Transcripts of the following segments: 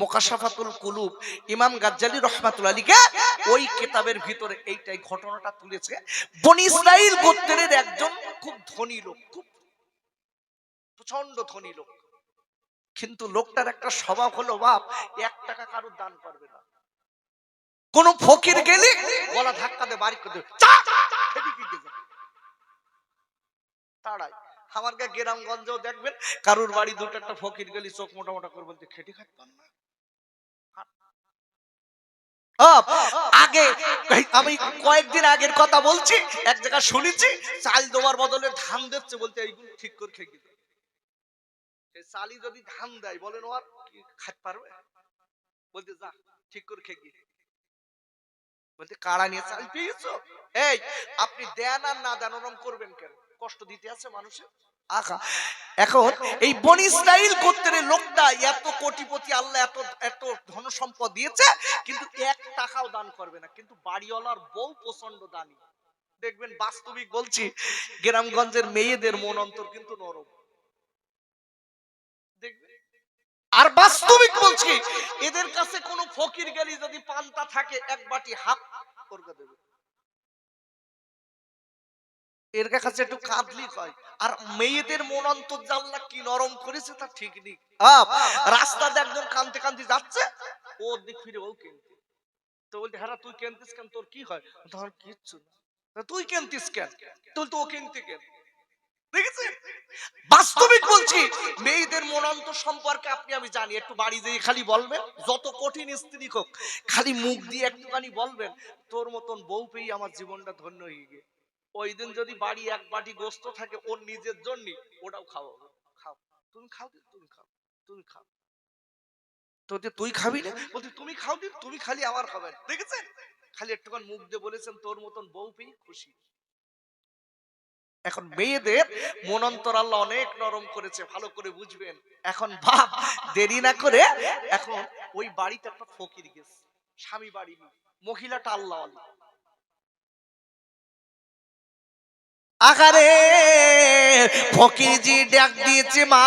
মোকাশাফাতুল কুলুব, ইমাম গাজ্জালি রহমাতুল আলীকে ওই কিতাবের ভিতরে এইটাই ঘটনাটা তুলেছে। বনি ইসরাইল গোত্রের একজন খুব ধনী লোক, খুব প্রচণ্ড ধনী লোক। কিন্তু লোকটার একটা স্বভাব হলো, বাপ, এক টাকা কারোর দান করবে না। কোন ফকির গেলে গলা ধাক্কা দিয়ে বাড়ি করে। তাড়াই আমার গ্রামগঞ্জেও দেখবেন, কারুর বাড়ি দুটো একটা ফকির গেলি চোখ মোটা মোটা করে বলতে, খেটে পান না। আগে আমি কয়েকদিন আগের কথা বলছি, এক শুনেছি, চাল বদলে ধান বলতে এইগুলো ঠিক করে খেয়ে গেল চালি যদি ধান দেয় বলেন ও আর পারবে? বলতে যা, ঠিক করে খেয়ে গিয়ে বলতে কাড়া নিয়ে চাল পেয়েছ? এই, আপনি দেন আর না দেন, ওরম করবেন কেন? কষ্ট দিতে আছে মানুষের? এখন এই গোত্রের লোকটা এত কোটিপতি, আল্লাহ এত এত ধন সম্পদ দিয়েছে, কিন্তু এক টাকাও দান করবে না। কিন্তু বাড়িওয়ালার বউ প্রচণ্ড দানি দেখবেন বাস্তবিক বলছি, গ্রামগঞ্জের মেয়েদের মন অন্তর কিন্তু নরম। আর বাস্তবিক বলছি, এদের কাছে কোন ফকির গেলি যদি পান্তা থাকে, এক বাটি হাফ করে দেবে। এর কাছে একটু কাঁদলি হয় আর মেয়েদের মন অন্তর জানলা কি নরম করেছে তা ঠিক নেই। রাস্তাতে একজন কানতে কানতে যাচ্ছে, ও ফিরে ও কেনতে তো বলতে হ্যাঁ তুই কেনতিস কেন? তোর কি হয়? ধর কিচ্ছু না। তুই কেনতিস কেন? তুই তো ও কেনতে কেন? বাস্তবিক বলছি, মেয়েদের মনান্ত সম্পর্কে আপনি, আমি জানি, একটু বাড়ি দিয়ে খালি বলবেন, যত কঠিন স্ত্রী হোক, খালি মুখ দিয়ে একটুখানি বলবেন, তোর মতন বউ পেয়ে আমার জীবনটা ধন্য হয়ে গিয়ে। ওই দিন যদি বাড়ি এক বাটি গোস্ত থাকে ওর নিজের জন্য ওটাও খাওয়াবো খাও। তুমি খাও দিন, তুমি খাও। তুমি খাও। তো তুই খাবি না বলতে তুমি খাও দিন তুমি খালি আমার খাবে দেখেছেন? খালি একটুখানি মুখ দিয়ে বলেছেন তোর মতন বউ পেয়ে খুশি। এখন মেয়েদের মনন্তর আল্লাহ অনেক নরম করেছে ভালো করে বুঝবেন। এখন বাপ দেরি না করে এখন ওই বাড়িতে একটা ফকির গেছে। স্বামী বাড়ি মহিলাটা আল্লাহ আল্লাহ আকারে ফকিরজি ডাক দিয়েছে মা,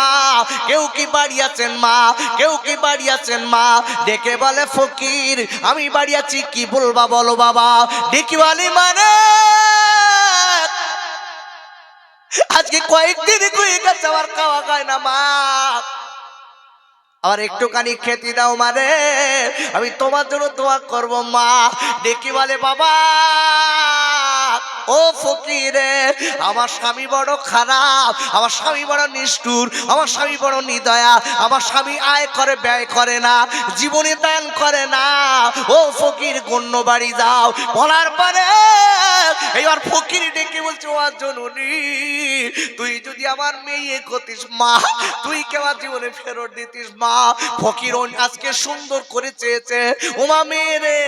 কেউ কি বাড়ি আছেন মা, কেউ কি বাড়ি আছেন মা? ডেকে বলে, ফকির, আমি বাড়ি আছি, কি বলবা বলো বাবা? ডেকে বলে মানে আজকে কয়েকদিন হয়ে গেছে, আমার খাওয়া খায় না মা। আবার একটুখানি খেতে দাও মানে আমি তোমার জন্য দোয়া করব মা। ডেকে বলে, বাবা ও ফকিরে, আমার স্বামী বড় খারাপ, আমার স্বামী বড় নিষ্ঠুর, আমার স্বামী বড় নিদয়া, আমার স্বামী আয় করে, ব্যয় করে না, জীবনে দান করে না। ও ফকির, গণ্য বাড়ি যাও। বলার পরে এবার ফকির ডেকে বলছে, ও জননী, তুই যদি আমার মেয়ে করতিস মা, তুই কে আমার জীবনে ফেরত দিতিস মা। ফকির আজকে সুন্দর করে চেয়েছে, ওমা মেয়ে রে,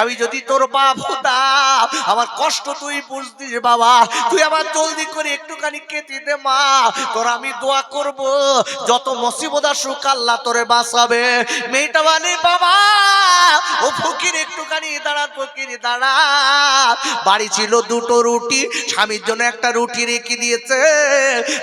আমি যদি তোর বাপ হতাম, আমার কষ্ট তুই বুঝতিস বাবা। তুই আমার জলদি করে একটুখানি কেটে দে, মা। তোর আমি দোয়া করব। যত মুসিবত আসুক, আল্লাহ তোরে বাঁচাবে। মেয়েটা মানে বাবা, ও ফকির, একটুখানি দাঁড়া, ফকির, দাঁড়া। বাড়ি ছিল দুটো রুটি, স্বামীর জন্য একটা রুটি রেখে দিয়েছে,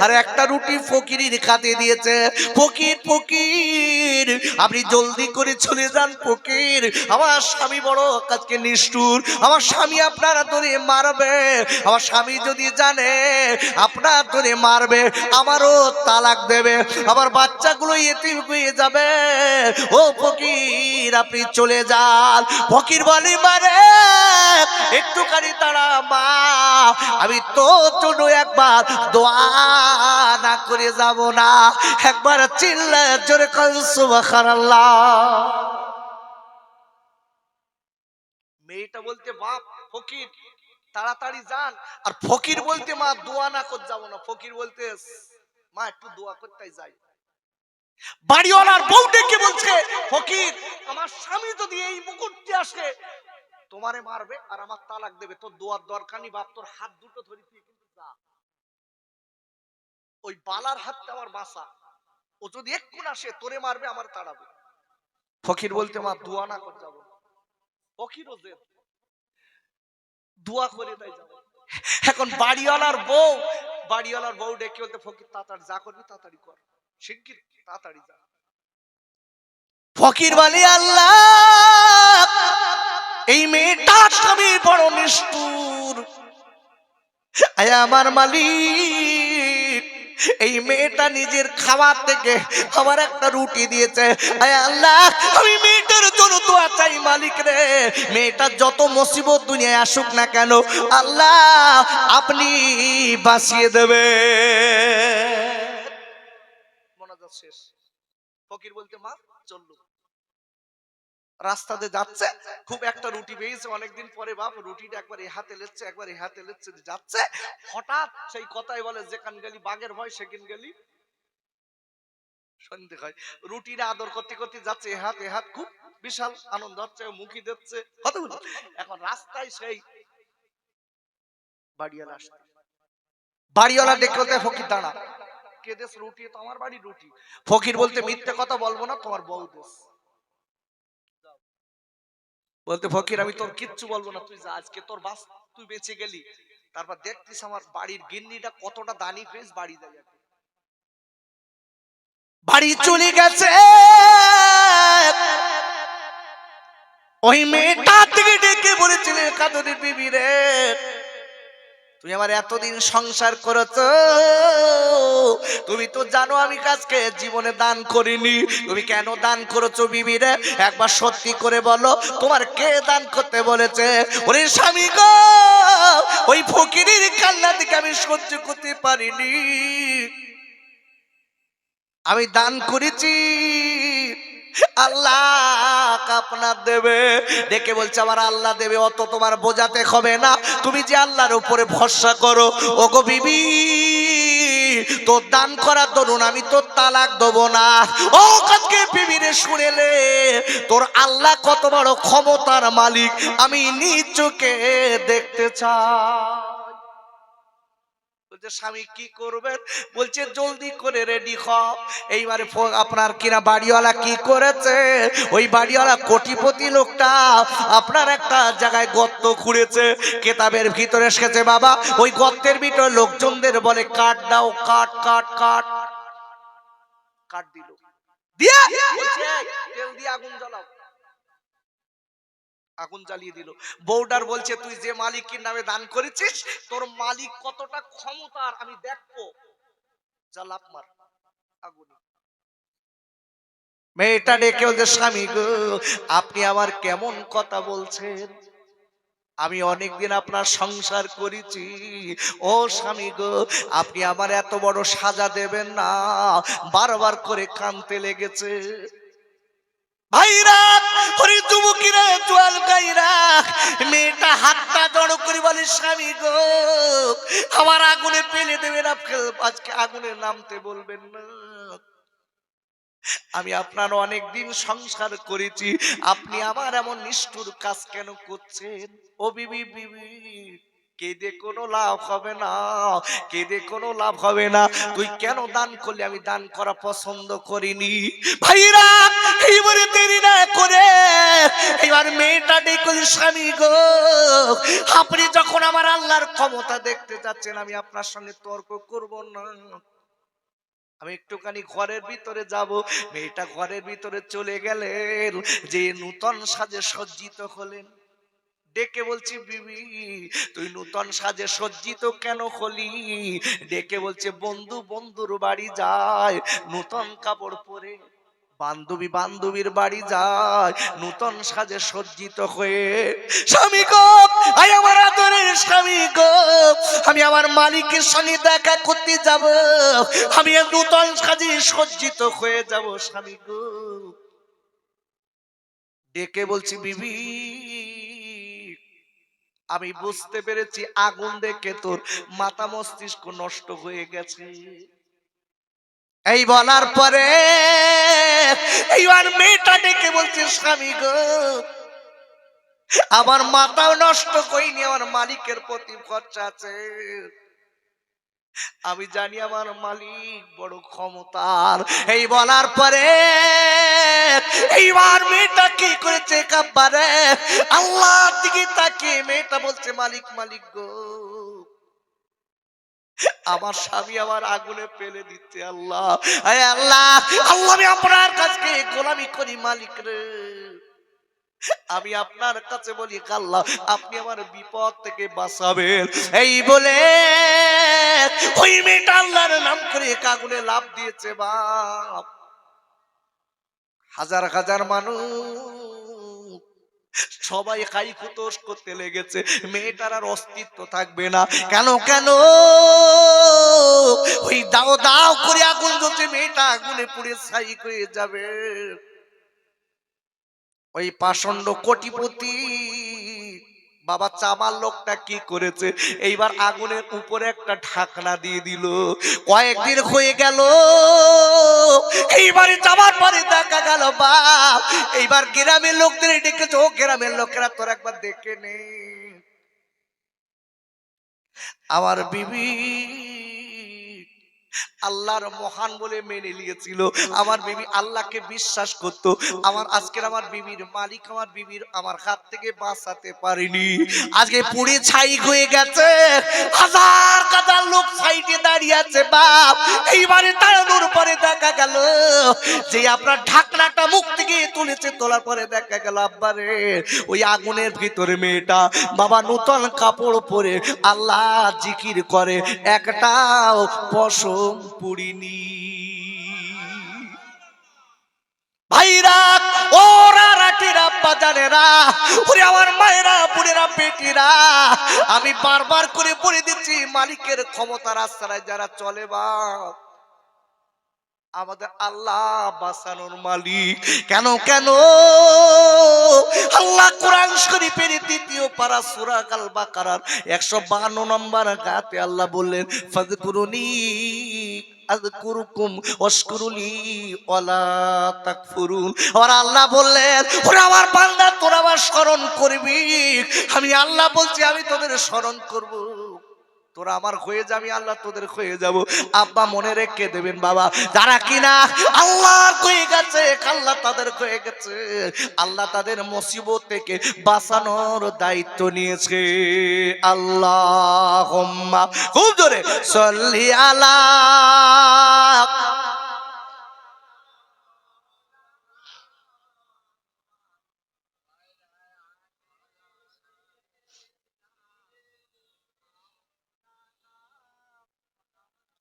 আর একটা রুটি ফকিরির খাতে দিয়েছে। ফকির ফকির, আপনি জলদি করে চলে যান, ফকির। আমার স্বামী বড় কাজকে নিষ্ঠুর। আমার স্বামী আপনারা ধরে মারবে। আমার স্বামী যদি জানে, আপনার ধরে মারবে, আমারও তালাক দেবে, আমার বাচ্চাগুলো এতিম হয়ে যাবে। ও ফকির, আপনি চলে যান। ফকির বলি, মারে, একটুখানি তারা মা, আমি তোর জন্য একবার দোয়া না করে যাব না। একবার চিল্লা, জোরে মেয়েটা বলতে বাপ, ফকির তাড়াতাড়ি যান। আর ফকির বলতে, মা, দোয়া না করতে যাব না। ফকির বলতে, মা, একটু দোয়া করতে যাই। বাড়িওয়ালার বউ ডেকে বলছে, ফকির, আমার স্বামী যদি এই মুকুটটি আসে, তোমারে মারবে আর আমার তালাক দেবে। তোর দোয়ার দরকার নেই, বাপ, তোর হাত দুটো ধরি কিন্তু যা। ওই বালার হাতটা আমার বাসা ও যদি এক্ষুন আসে, তোরে মারবে, আমার তাড়াবে। ফকির বলতে, মা, দোয়া না করে, যাব ফকিরও যে দোয়া করে তাই যাব। এখন বাড়িওয়ালার বউ বাড়িওয়ালার বউ ডেকে বলতে, ফকির, তাড়াতাড়ি যা করবি, তাড়াতাড়ি কর। শিগগির, তাড়াতাড়ি যা। ফকির বলি, আল্লাহ, এই মেয়েটার স্বামী বড় নিষ্ঠুর। আয় আমার মালিক, এই মেয়েটা নিজের খাবার থেকে আমার একটা রুটি দিয়েছে। আয় আল্লাহ, আমি মেয়েটার জন্য দোয়া চাই মালিক রে। মেয়েটা যত মুসিবত দুনিয়ায় আসুক না কেন, আল্লাহ আপনি বাঁচিয়ে দেবে। রাস্তাতে যাচ্ছে, খুব একটা রুটি পেয়েছে অনেকদিন পরে রুটিটা একবার একবার যাচ্ছে। হঠাৎ সেই কথাই বলে যেখান গেলি, বাঘের ভয় সেখান গেলি। সন্ধে হয়। রুটিটা আদর করতে করতে যাচ্ছে হাত হাত, খুব বিশাল আনন্দ হচ্ছে, মুখী দিচ্ছে। এখন রাস্তায় সেই বাড়িওয়ালা আসছে। বাড়িওয়ালা ফকির, দাঁড়া। কে দেশ রুটি তো আমার বাড়ি রুটি। ফকির বলতে, মিথ্যে কথা বলব না, তোমার বউ দেশ বলতে, ফকির, আমি তোর কিচ্ছু বলব না, তুই যা, আজকে তোর বাস, তুই বেঁচে গেলি। তারপর দেখতিস আমার বাড়ির গিন্নিটা কতটা দানি পেয়েছ বাড়ি দেয় বাড়ি চলে গেছে। ওই মেয়েটা থেকে ডেকে বলেছিলে কাদরের বিবি রে, তুই আমার এতদিন সংসার করেছ। তুমি তো জানো আমি কাজকে জীবনে দান করিনি। তুমি কেন দান করেছ বিবিরে একবার সত্যি করে বলো, তোমার কে দান করতে বলেছে? ওরে স্বামী গো, ওই ফকিরের কান্না থেকে আমি সহ্য করতে পারিনি। আমি দান করেছি। আল্লাহ আপনার দেবে। দেখে বলছে, আমার আল্লাহ দেবে, অত তোমার বোঝাতে হবে না। তুমি যে আল্লাহর উপরে ভরসা করো ও গো বিবি, তোর দান করার দরুন আমি তোর তালাক দেবো না। ও কাজকে বিবিরে শুনেলে তোর আল্লাহ কত বড় ক্ষমতার মালিক। আমি নিচুকে দেখতে চাই। বলছে স্বামী কি করবেন? বলছে, জলদি করে রেডি হ এইবারে আপনার কিনা বাড়িওয়ালা কি করেছে? ওই বাড়িওয়ালা কোটিপতি লোকটা আপনার একটা জায়গায় গর্ত খুঁড়েছে, কেতাবের ভিতরে এসেছে, বাবা, ওই গর্তের ভিতরে লোকজনদের বলে কাঠ দাও কাঠ কাঠ কাঠ কাঠ দিল। দিয়ে! তেল আগুন জ্বালাও। আগুন জ্বালিয়ে দিল। বৌডার বলছে, তুই যে মালিকের নামে দান করেছিস, তোর মালিক কতটা ক্ষমতার, আমি দেখব। যা লাভ মার, আগুনে। মেয়েটা ডেকে বলছে, স্বামী গো, আপনি আমার কেমন কথা বলছেন? আমি অনেকদিন আপনার সংসার করেছি। ও স্বামী গো, আপনি আমার এত বড় সাজা দেবেন না। বারবার করে কানতে লেগেছে। আজকে আগুনে নামতে বলবেন না। আমি আপনার অনেক দিন সংসার করেছি। আপনি আমার এমন নিষ্ঠুর কাজ কেন করছেন? ও বিবি বিবি। কেঁদে কোনো লাভ হবে না, কেঁদে কোনো লাভ হবে না। তুই কেন দান করলি? আমি দান করা পছন্দ করিনি। ভাইরা এইবারে দেরি না করে এবার মেয়েটা ডেকে স্বামী গো, আপনি যখন আমার আল্লাহর ক্ষমতা দেখতে যাচ্ছেন, আমি আপনার সঙ্গে তর্ক করব না। আমি একটুখানি ঘরের ভিতরে যাব। মেয়েটা ঘরের ভিতরে চলে গেলেন, যে নূতন সাজে সজ্জিত হলেন। ডেকে বলছি, বিবি, তুই নূতন সাজে সজ্জিত কেন হলি? ডেকে বলছে, বন্ধু, বন্ধুর বাড়ি যায়, নূতন কাপড় পরে বান্ধবী বান্ধবীর বাড়ি যায়, নূতন সাজে সজ্জিত হয়ে স্বামী গো, আয় আমার আদরের স্বামী গো, আমি আমার মালিকের সঙ্গে দেখা করতে যাব, আমি নূতন সাজে সজ্জিত হয়ে যাব স্বামী গো। ডেকে বলছি, বিবি আমি বুঝতে পেরেছি আগুন দেখে তোর মাথা মস্তিষ্ক নষ্ট হয়ে গেছে। এই বলার পরে আর মেয়েটা ডেকে বলছে স্বামী গো আমার মাথাও নষ্ট করিনি আমার মালিকের প্রতি খরচা আছে। আমি জানি আমার মালিক বড় ক্ষমতার। এই বলার পরে এইবার মেয়েটা কি করেছে কাব্বারে আল্লাহ দিকে তাকে মেয়েটা বলছে, মালিক মালিক গো, আমার স্বামী আমার আগুনে ফেলে দিচ্ছে আল্লাহ। আল্লাহ আল্লাহ, আমি আপনার কাছে গোলামি করি, মালিক রে। আমি আপনার কাছে বলি আল্লাহ আপনি আমার বিপদ থেকে বাঁচাবেন। এই বলে ওই মেয়েটা আল্লাহর নাম করে কাগুনে লাভ দিয়েছে, বাপ। হাজার হাজার মানুষ সবাই খাই খুতোষ করতে লেগেছে, মেয়েটার আর অস্তিত্ব থাকবে না। কেন কেন? ওই দাও দাও করে আগুন জ্বলছে, মেয়েটা আগুনে পুড়ে ছাই হয়ে যাবে। ওই পাষণ্ড কোটিপতি। বাবা, চামার লোকটা কি করেছে? এইবার আগুনের উপরে একটা ঢাকনা দিয়ে দিল। কয়েকদিন হয়ে গেল। এইবারে যাবার পরে দেখা গেল বাপ এইবার গ্রামের লোকদের ডেকেছে। ও গ্রামের লোকেরা তোর একবার দেখে নে। আমার বিবি আল্লাহর মহান বলে মেনে নিয়েছিল। আমার বিবি আল্লাহকে বিশ্বাস করত। আমার আজকের আমার বিবির মালিক, আমার বিবির আমার হাত থেকে বাঁচাতে পারিনি। আজকে পুড়ে ছাই হয়ে গেছে। হাজার হাজার লোক সাইডে দাঁড়িয়ে আছে বাপ। এইবারে তাড়ানোর পরে দেখা গেল যে আপনার ঢাকনাটা মুখ থেকে তুলেছে, তোলার পরে দেখা গেল আব্বারে ওই আগুনের ভিতরে মেয়েটা বাবা নূতন কাপড় পরে আল্লাহ জিকির করে, একটাও পশম পুড়িনি। আমি বারবার করে বলে দিচ্ছি, মালিকের ক্ষমতার রাস্তায় যারা চলে বা আমাদের আল্লাহ বাঁচানোর মালিক। কেন কেন? আল্লাহ কোরআন শরীফের দ্বিতীয় পারা সূরা আল বাকারার 152 নম্বর গাতে আল্লাহ বললেন, ফাযকুরুনি, আযকুরুকুম ওয়াশকুরুলি ওয়ালা তাকফুরুন। আর আল্লাহ বললেন, ওরে আমার বান্দা, তোরা আমার স্মরণ করবি। আমি আল্লাহ বলছি, আমি তোদের স্মরণ করব। তোরা আমার হয়ে যাবি, আল্লাহ তোদের হয়ে যাব। আব্বা মনে রেখে দেবেন, বাবা। যারা কিনা আল্লাহ হয়ে গেছে, আল্লাহ তাদের হয়ে গেছে। আল্লাহ তাদের মুসিবত থেকে বাঁচানোর দায়িত্ব নিয়েছে। আল্লাহ খুব জোরে, সল্লি আলা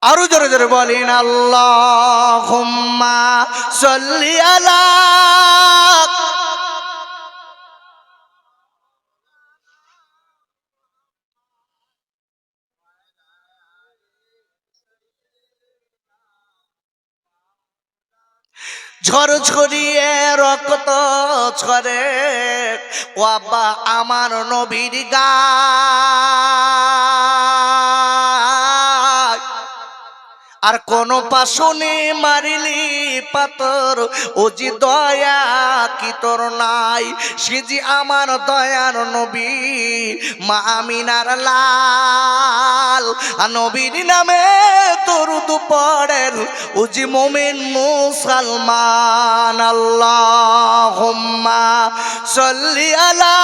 আরও জোরে জোরে বলেন আল্লাহ সল্লি আলা ঝড় ছড়িয়ে রক্ত ছড়ে ও আব্বা আমার নবীর গায় আর কোন পাশনে মারিলি পাতর ও জি দয়া কি তোর নাই? সে যে আমার দয়ার নবী, মা আমিনার লাল। আর নবীর নামে তোর পড়েন, ও জি মোমেন মুসলমান। আল্লাহ সল্লি আলা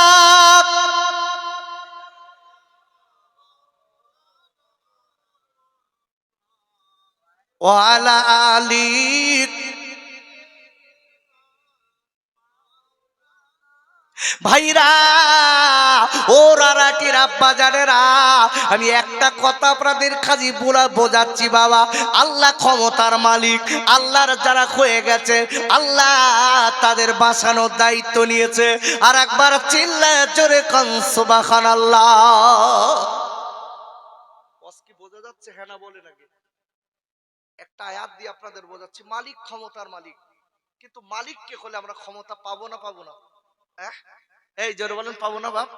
আলিক ভাইরা, ও রারাটির আব্বা জানেরা আমি একটা কথা আপনাদের কাজী বলা বোঝাচ্ছি বাবা। আল্লাহ ক্ষমতার মালিক, আল্লাহর যারা হয়ে গেছে, আল্লাহ তাদের বাঁচানোর দায়িত্ব নিয়েছে। আর একবার চিল্লা জোরে কনসবাখান আল্লাহ বোঝা যাচ্ছে? হ্যাঁ বলে নাকি? আয়াত দিয়ে আপনাদের বোঝাচ্ছি, মালিক ক্ষমতার মালিক। কিন্তু মালিককে হলে আমরা ক্ষমতা পাবো না পাবো না? এই জোর বলেন, পাবো না বাপ?